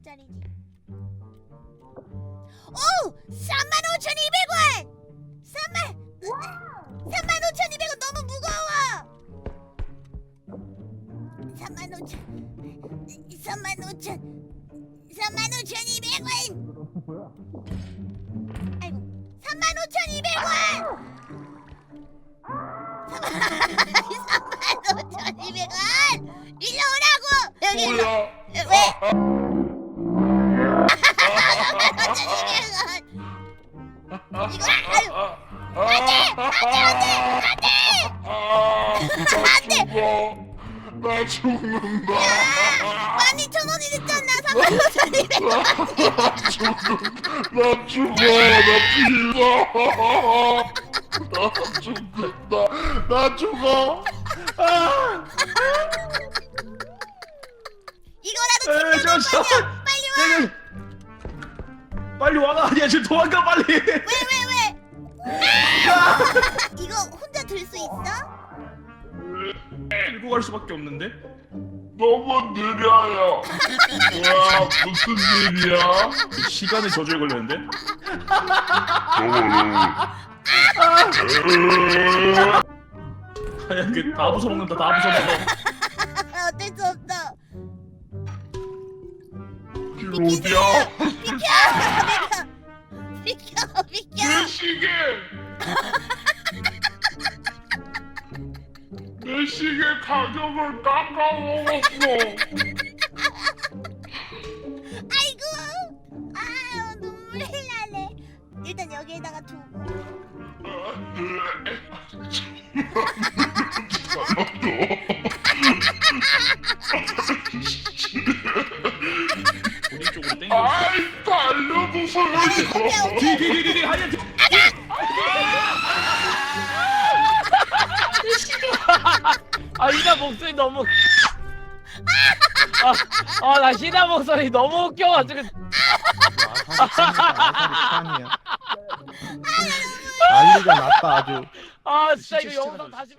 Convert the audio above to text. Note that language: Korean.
얼마짜리지? 오! 35,200원! 3만 35,200원 너무 무거워! 35,000 35,000 35,200원! 아이고 35,200원! 35,200원! 일로 오라고! 여기 일 로 뭐야? 왜? 35,200원! 이거 아유 나 죽는다. 12,000원이 됐잖아 35,200원! 나 죽어. 나 죽어. 나 죽는다. 나 죽어. 아. 이거라도 챙겨줘. 빨리 와! 네, 빨리 와가 아니야 지금 도망가 빨리 왜왜 왜? 이거 혼자 들 수 있어? 들고 갈 수밖에 없는데 너무 느려요. 와 무슨 일이야? 시간의 저주에 걸렸는데 하얗게 다 부숴먹는다 다 부숴먹어 어쩔 수 없어 어디야? 비켜 비켜 내 시계. 내 시계 가격을 깎아먹었어. 아이고 아유 눈물이 나네 일단 여기에다가 두고 본인 쪽으로 땡겨 하얀 아 희나 목소리 너무 아나 희나 목소리 너무 웃겨가지고. 난리가 났다 아주. 아 진짜 이거 영상 다시